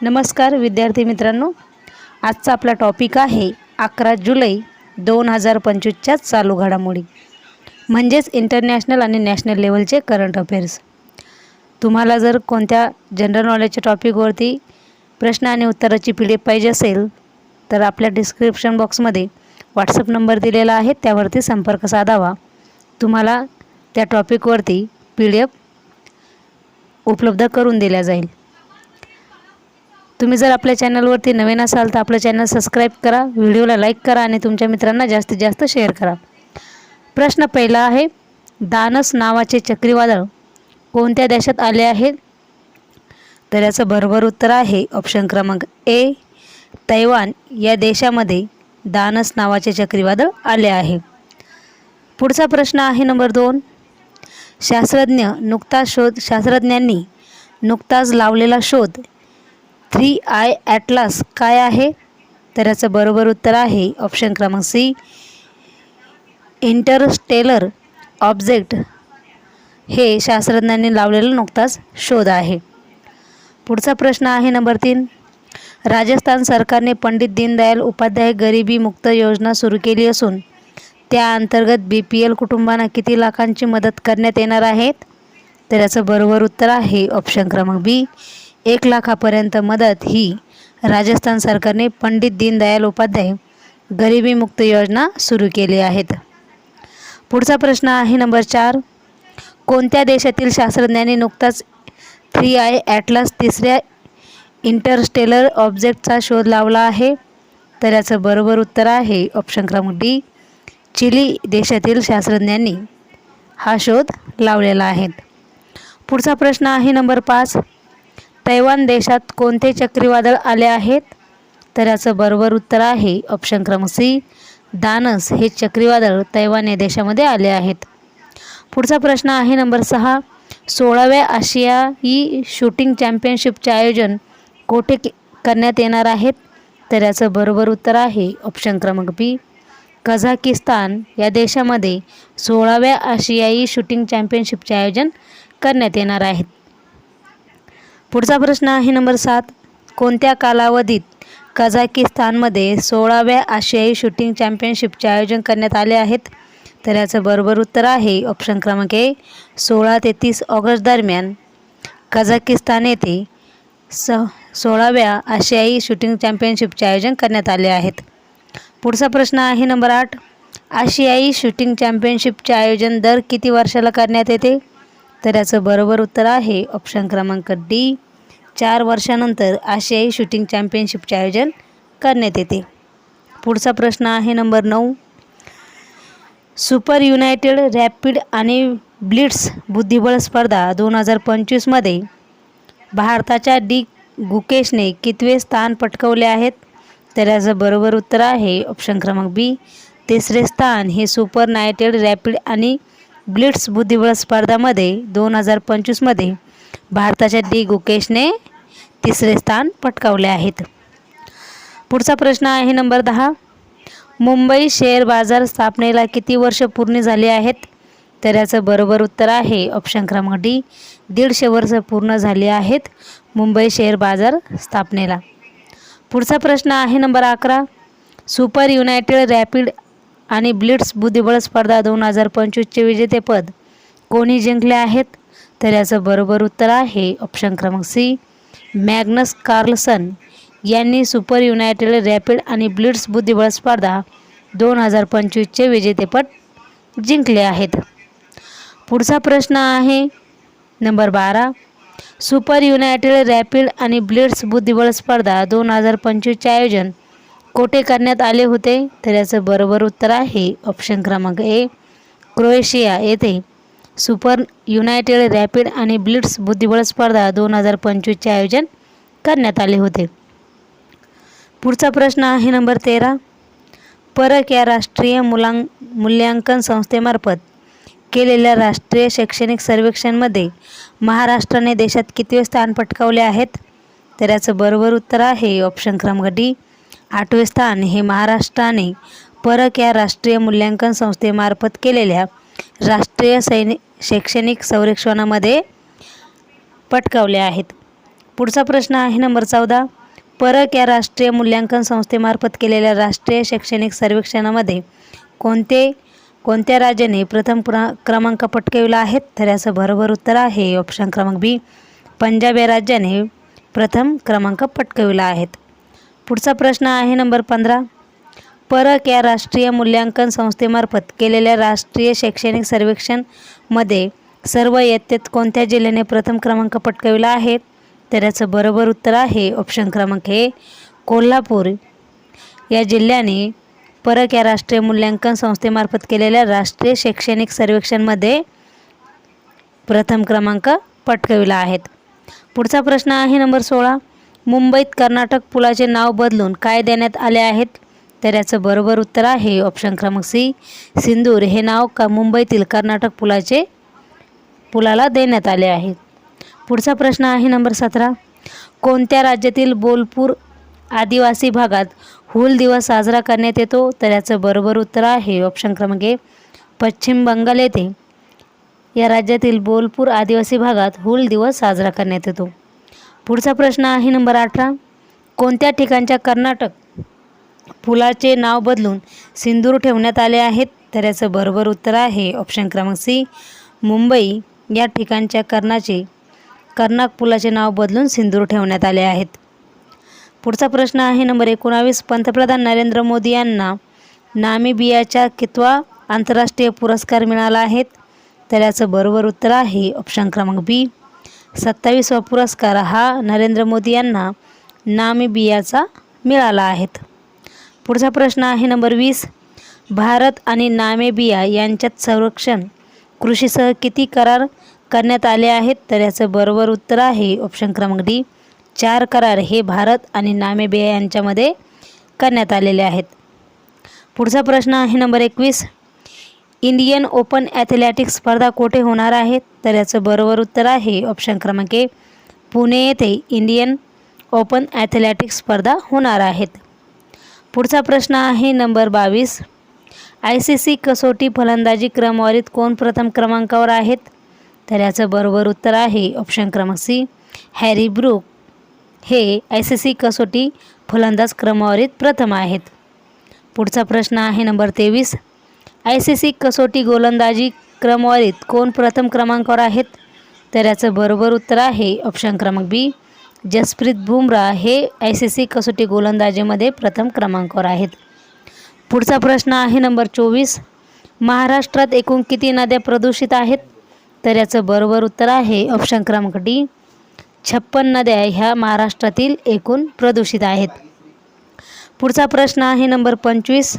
नमस्कार विद्यार्थी मित्रांनो आजचा आपला टॉपिक आहे अकरा जुलै दोन हजार पंचवीसच्या चालू घडामोडी म्हणजेच इंटरनॅशनल आणि नॅशनल लेवलचे करंट अफेअर्स तुम्हाला जर कोणत्या जनरल नॉलेजच्या टॉपिकवरती प्रश्न आणि उत्तराची पी डी एफ पाहिजे असेल तर आपल्या डिस्क्रिप्शन बॉक्समध्ये व्हॉट्सअप नंबर दिलेला आहे त्यावरती संपर्क साधावा. तुम्हाला त्या टॉपिकवरती पी डी एफ उपलब्ध करून दिल्या जाईल. तुम्ही जर आपल्या चॅनलवरती नवीन असाल तर आपलं चॅनल सबस्क्राईब करा व्हिडिओला लाईक करा आणि तुमच्या मित्रांना जास्तीत जास्त शेअर करा. प्रश्न पहिला आहे दानस नावाचे चक्रीवादळ कोणत्या देशात आले आहे? तर याचं बरोबर उत्तर आहे ऑप्शन क्रमांक ए तैवान या देशामध्ये दानस नावाचे चक्रीवादळ आले आहे. पुढचा प्रश्न आहे नंबर दोन. शास्त्रज्ञ नुकताच शोध शास्त्रज्ञांनी नुकताच लावलेला शोध थ्री आय ॲटलास काय आहे? तर याचं बरोबर उत्तर आहे ऑप्शन क्रमांक सी. Interstellar object. हे शास्त्रज्ञांनी लावलेला नुकताच शोध आहे. पुढचा प्रश्न आहे नंबर तीन. राजस्थान सरकारने पंडित दीनदयाल उपाध्याय गरिबी मुक्त योजना सुरू केली असून त्या अंतर्गत बी पी एल कुटुंबांना किती लाखांची मदत करण्यात येणार आहेत? तर याचं बरोबर उत्तर आहे ऑप्शन क्रमांक बी. एक लाखापर्यंत मदत ही राजस्थान सरकारने पंडित दीनदयाल उपाध्याय गरिबी मुक्त योजना सुरू केली आहेत. पुढचा प्रश्न आहे नंबर चार. कोणत्या देशातील शास्त्रज्ञांनी नुकताच थ्री आय ॲटलास तिसऱ्या इंटरस्टेलर ऑब्जेक्टचा शोध लावला आहे? तर याचं बरोबर उत्तर आहे ऑप्शन क्रमांक डी. चिली देशातील शास्त्रज्ञांनी हा शोध लावलेला आहे. पुढचा प्रश्न आहे नंबर पाच. तैवान देशात कोणते चक्रीवादळ आले आहेत? तर याचं बरोबर उत्तर आहे ऑप्शन क्रमांक सी दानस हे चक्रीवादळ तैवान या देशामध्ये आले आहेत. पुढचा प्रश्न आहे नंबर सहा. सोळाव्या आशियाई शूटिंग चॅम्पियनशिपचे आयोजन कोठे करण्यात येणार आहेत? तर याचं बरोबर उत्तर आहे ऑप्शन क्रमांक बी कझाकिस्तान या देशामध्ये सोळाव्या आशियाई शूटिंग चॅम्पियनशिपचे आयोजन करण्यात येणार आहेत. पुढचा प्रश्न आहे नंबर सात. कोणत्या कालावधीत कझाकिस्तानमध्ये सोळाव्या आशियाई शूटिंग चॅम्पियनशिपचे आयोजन करण्यात आले आहेत? तर याचं बरोबर उत्तर आहे ऑप्शन क्रमांक ए सोळा ते तीस ऑगस्ट दरम्यान. कझाकिस्तान येथे स सोळाव्या आशियाई शूटिंग चॅम्पियनशिपचे आयोजन करण्यात आले आहेत. पुढचा प्रश्न आहे नंबर आठ. आशियाई शूटिंग चॅम्पियनशिपचे आयोजन दर किती वर्षाला करण्यात येते? तर याचं बरोबर उत्तर आहे ऑप्शन क्रमांक डी चार वर्षानंतर आशियाई शूटिंग चॅम्पियनशिपचे आयोजन करण्यात येते. पुढचा प्रश्न आहे नंबर नऊ. सुपर युनायटेड रॅपिड आणि ब्लिट्स बुद्धिबळ स्पर्धा दोन हजार पंचवीसमध्ये भारताच्या डी. गुकेशने कितवे स्थान पटकवले आहेत? तर याचं बरोबर उत्तर आहे ऑप्शन क्रमांक बी तिसरे स्थान हे सुपर नायटेड रॅपिड आणि ब्लिट्स बुद्धिबळ स्पर्धामध्ये दोन हजार पंचवीसमध्ये भारताच्या डी गुकेशने तिसरे स्थान पटकावले आहेत. पुढचा प्रश्न आहे नंबर दहा. मुंबई शेअर बाजार स्थापनेला किती वर्ष पूर्ण झाली आहेत? तर याचं बरोबर उत्तर आहे ऑप्शन क्रमांक डी. दीडशे वर्ष पूर्ण झाली आहेत मुंबई शेअर बाजार स्थापनेला. पुढचा प्रश्न आहे नंबर अकरा. सुपर युनायटेड रॅपिड आणि ब्लिट्स बुद्धिबळ स्पर्धा दोन हजार पंचवीसचे विजेतेपद. कोणी जिंकले आहेत? तर याचं बरोबर उत्तर आहे ऑप्शन क्रमांक सी मॅग्नस कार्लसन यांनी सुपर युनायटेड रॅपिड आणि ब्लिट्स बुद्धिबळ स्पर्धा दोन हजार पंचवीसचे विजेतेपद जिंकले आहेत. पुढचा प्रश्न आहे नंबर बारा सुपर युनायटेड रॅपिड आणि ब्लिट्स बुद्धिबळ स्पर्धा दोन हजार पंचवीसचे आयोजन कोठे करण्यात आले होते? तर याचं बरोबर उत्तर आहे ऑप्शन क्रमांक ए क्रोएशिया. येथे सुपर युनायटेड रॅपिड आणि ब्लिट्स बुद्धिबळ स्पर्धा दोन हजार पंचवीसचे आयोजन करण्यात आले होते. पुढचा प्रश्न आहे नंबर तेरा. परक या राष्ट्रीय मुलां मूल्यांकन संस्थेमार्फत केलेल्या राष्ट्रीय शैक्षणिक सर्वेक्षणमध्ये महाराष्ट्राने देशात कितवे स्थान पटकावले आहेत? तर याचं बरोबर उत्तर आहे ऑप्शन क्रमांक डी आठवे स्थान हे महाराष्ट्राने परक या राष्ट्रीय मूल्यांकन संस्थेमार्फत केलेल्या राष्ट्रीय सैनिक शैक्षणिक संरक्षणामध्ये पटकावले आहेत. पुढचा प्रश्न आहे नंबर चौदा. परक या राष्ट्रीय मूल्यांकन संस्थेमार्फत केलेल्या राष्ट्रीय शैक्षणिक सर्वेक्षणामध्ये कोणते कोणत्या राज्याने प्रथम प्र क्रमांक पटकाविला आहेत? तर याचं बरोबर उत्तर आहे ऑप्शन क्रमांक बी पंजाब या राज्याने प्रथम क्रमांक पटकाविला आहेत पुढचा प्रश्न आहे नंबर पंधरा. परक या राष्ट्रीय मूल्यांकन संस्थेमार्फत केलेल्या राष्ट्रीय शैक्षणिक सर्वेक्षणमध्ये सर्व इयत्तेत कोणत्या जिल्ह्याने प्रथम क्रमांक पटकाविला आहे? तर याचं बरोबर उत्तर आहे ऑप्शन क्रमांक हे कोल्हापूर. या जिल्ह्याने परक या राष्ट्रीय मूल्यांकन संस्थेमार्फत केलेल्या राष्ट्रीय शैक्षणिक सर्वेक्षणमध्ये प्रथम क्रमांक पटकाविला आहेत पुढचा प्रश्न आहे नंबर सोळा. मुंबईत कर्नाटक पुलाचे नाव बदलून काय देण्यात आले आहेत? तर याचं बरोबर उत्तर आहे ऑप्शन क्रमांक सी सिंदूर. हे नाव का मुंबईतील कर्नाटक पुलाचे पुलाला देण्यात आले आहे? पुढचा प्रश्न आहे नंबर सतरा. कोणत्या राज्यातील बोलपूर आदिवासी भागात हुल दिवस साजरा करण्यात येतो? तर याचं बरोबर उत्तर आहे ऑप्शन क्रमांक ए पश्चिम बंगाल येथे. या राज्यातील बोलपूर आदिवासी भागात हुल दिवस साजरा करण्यात येतो. पुढचा प्रश्न आहे नंबर अठरा. कोणत्या ठिकाणच्या कर्नाटक पुलाचे नाव बदलून सिंदूर ठेवण्यात आले आहेत? तर याचं बरोबर उत्तर आहे ऑप्शन क्रमांक सी. मुंबई. या ठिकाणच्या कर्णाचे कर्नाक पुलाचे नाव बदलून सिंदूर ठेवण्यात आले आहेत. पुढचा प्रश्न आहे नंबर एकोणावीस. पंतप्रधान नरेंद्र मोदी यांना नामिबियाच्या कितवा आंतरराष्ट्रीय पुरस्कार मिळाला आहेत तर याचं बरोबर उत्तर आहे ऑप्शन क्रमांक बी. सत्तावीसवा पुरस्कार हा नरेंद्र मोदी यांना नामिबियाचा मिळाला आहेत पुढचा प्रश्न आहे नंबर वीस. भारत आणि नामेबिया यांच्यात संरक्षण कृषीसह किती करार करण्यात आले आहेत? तर याचं बरोबर उत्तर आहे ऑप्शन क्रमांक डी. चार करार हे भारत आणि नामेबिया यांच्यामध्ये करण्यात आलेले आहेत. पुढचा प्रश्न आहे नंबर एकवीस. इंडियन ओपन ॲथलॅटिक्स स्पर्धा कोठे होणार आहेत तर याचं बरोबर उत्तर आहे ऑप्शन क्रमांक ए. पुणे येथे इंडियन ओपन ॲथलॅटिक्स स्पर्धा होणार आहेत. पुढचा प्रश्न आहे नंबर बावीस. आय सी सी कसोटी फलंदाजी क्रमवारीत कोण प्रथम क्रमांकावर आहेत? तर याचं बरोबर उत्तर आहे ऑप्शन क्रमांक सी. Harry Brook. हे आय सी सी कसोटी फलंदाज क्रमवारीत प्रथम आहेत. पुढचा प्रश्न आहे नंबर तेवीस. आय सी सी कसोटी गोलंदाजी क्रमवारीत कोण प्रथम क्रमांकावर आहेत? तर याचं बरोबर उत्तर आहे ऑप्शन क्रमांक बी जसप्रीत बुमराह हे आय सी सी कसोटी गोलंदाजीमध्ये प्रथम क्रमांकावर आहेत. पुढचा प्रश्न आहे नंबर चोवीस. महाराष्ट्रात एकूण किती नद्या प्रदूषित आहेत? तर याचं बरोबर उत्तर आहे ऑप्शन क्रमांक डी छप्पन नद्या ह्या महाराष्ट्रातील एकूण प्रदूषित आहेत. पुढचा प्रश्न आहे नंबर पंचवीस.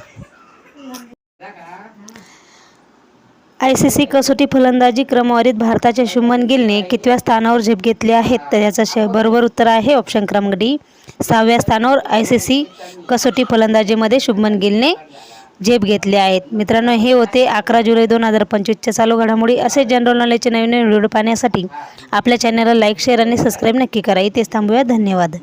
आय सी सी कसोटी फलंदाजी क्रमवारीत भारताच्या शुभमन गिलने कितव्या स्थानावर झेप घेतली आहेत तर याचं श बरोबर उत्तर आहे ऑप्शन क्रमांक डी. सहाव्या स्थानावर आय सी सी कसोटी फलंदाजीमध्ये शुभमन गिलने झेप घेतले आहेत मित्रांनो हे होते अकरा जुलै दोन हजार पंचवीसच्या चालू घडामोडी. असे जनरल नॉलेजचे नवीन नवीन व्हिडिओ पाहण्यासाठी आपल्या चॅनलला लाईक शेअर आणि सबस्क्राईब नक्की करा. इथेच थांबूया. धन्यवाद.